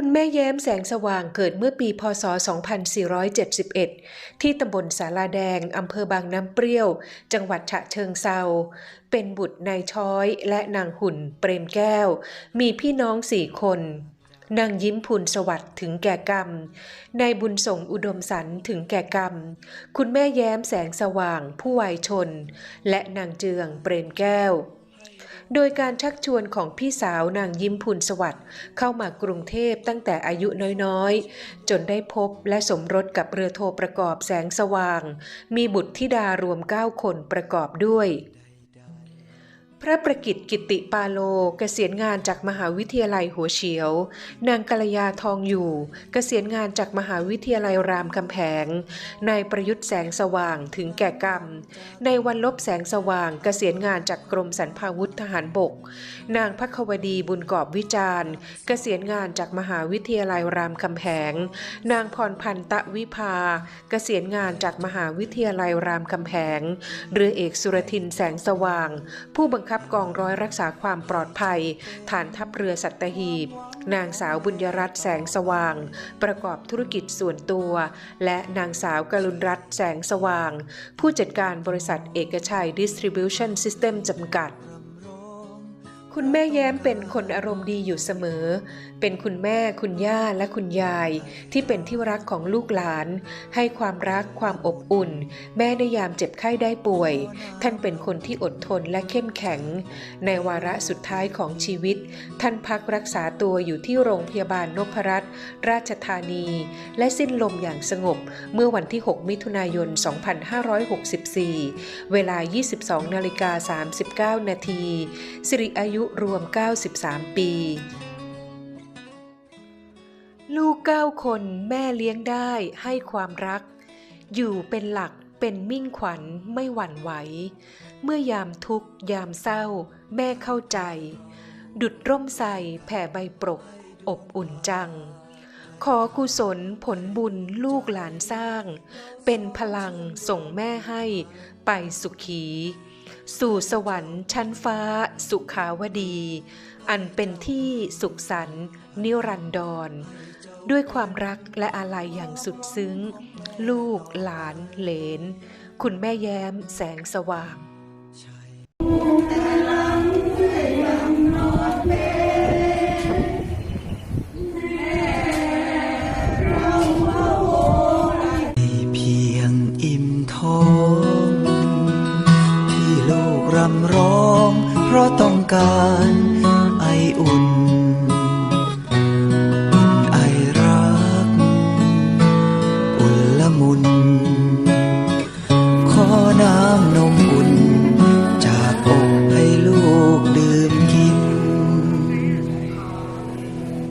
คุณแม่แย้มแสงสว่างเกิดเมื่อปีพศ 2471 ที่ตำบลสาลาแดง อำเภอบางน้ำเปรี้ยว จังหวัดฉะเชิงเซา เป็นบุตรนายช้อยและนางหุ่นเปรมแก้ว มีพี่น้องสี่คนนางยิ้มพูนสวัสดิ์ถึงแก่กรรม นายบุญส่งอุดมสันถึงแก่กรรม คุณแม่แย้มแสงสว่างผู้วัยชน และนางเจืองเปรมแก้ว โดยการชักชวนของพี่สาวนางยิ้มพูนสวัสดิ์เข้ามากรุงเทพตั้งแต่อายุน้อยๆ จนได้พบและสมรสกับเรือโทประกอบแสงสว่าง มีบุตรธิดารวม 9 คนประกอบด้วย ระประกิตกิติปาโลเกษียณงานจากมหาวิทยาลัยหัวเฉียว นางกัลยาทองอยู่ เกษียณงานจากมหาวิทยาลัยรามคำแหงนายประยุทธ์แสงสว่างถึงแก่กรรม ในวันลบแสงสว่างเกษียณงานจากกรมสรรพาวุธทหารบก นางพักวดีบุญกอบวิจารณ์ เกษียณงานจากมหาวิทยาลัยรามคำแหง นางพรพันธ์ตะวิภา เกษียณงานจากมหาวิทยาลัยรามคำแหง เรือเอกสุรทินแสงสว่าง ผู้บังคับกองร้อยรักษาความปลอดภัย ฐานทัพเรือสัตหีบ นางสาวบุญยรัตน์แสงสว่าง ประกอบธุรกิจส่วนตัว และนางสาวกรุณรัตน์แสงสว่าง ผู้จัดการบริษัทเอกชัยดิสทริบิวชั่นซิสเต็มจำกัด คุณแม่แย้มเป็นคนอารมณ์ดีอยู่เสมอ เป็นคุณแม่คุณย่าและคุณยาย ที่เป็นที่รักของลูกหลาน ให้ความรักความอบอุ่น แม่ในยามเจ็บไข้ได้ป่วย ท่านเป็นคนที่อดทนและเข้มแข็ง ในวาระสุดท้ายของชีวิต ท่านพักรักษาตัวอยู่ที่โรงพยาบาลนพรัตน์ราชธานี และสิ้นลมอย่างสงบเมื่อวันที่ 6 มิถุนายน 2564 เวลา 22นาฬิกา39 นาทีสิริอายุรวม 93 ปี ลูกเก้าคนแม่เลี้ยงได้ให้ความรัก อยู่เป็นหลักเป็นมิ่งขวัญไม่หวั่นไหว เมื่อยามทุกยามเศร้า แม่เข้าใจ ดุดร่มใสแผ่ใบปรก อบอุ่นจัง ขอกุศลผลบุญลูกหลานสร้าง เป็นพลังส่งแม่ให้ไปสุขี สู่สวรรค์ชั้นฟ้า สุขาวดี อันเป็นที่สุขสันนิรันดร ด้วยความรักและอาลัยอย่างสุดซึ้ง ลูกหลานเหลน คุณแม่แย้มแสงสว่าง รำร้อง เพราะต้องการไออุ่น